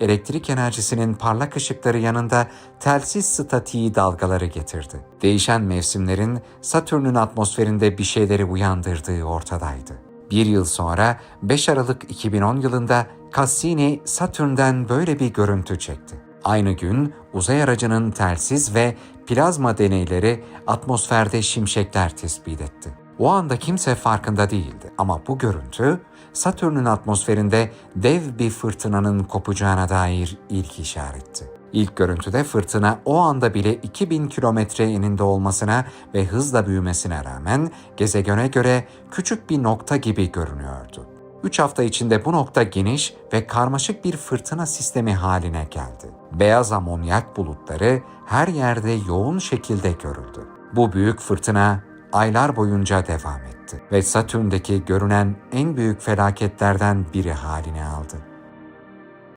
elektrik enerjisinin parlak ışıkları yanında telsiz statiği dalgaları getirdi. Değişen mevsimlerin Satürn'ün atmosferinde bir şeyleri uyandırdığı ortadaydı. Bir yıl sonra 5 Aralık 2010 yılında Cassini Satürn'den böyle bir görüntü çekti. Aynı gün uzay aracının telsiz ve plazma deneyleri atmosferde şimşekler tespit etti. O anda kimse farkında değildi ama bu görüntü Satürn'ün atmosferinde dev bir fırtınanın kopacağına dair ilk işaretti. İlk görüntüde fırtına o anda bile 2000 kilometre eninde olmasına ve hızla büyümesine rağmen gezegene göre küçük bir nokta gibi görünüyordu. 3 hafta içinde bu nokta geniş ve karmaşık bir fırtına sistemi haline geldi. Beyaz amonyak bulutları her yerde yoğun şekilde görüldü. Bu büyük fırtına aylar boyunca devam etti ve Satürn'deki görünen en büyük felaketlerden biri haline aldı.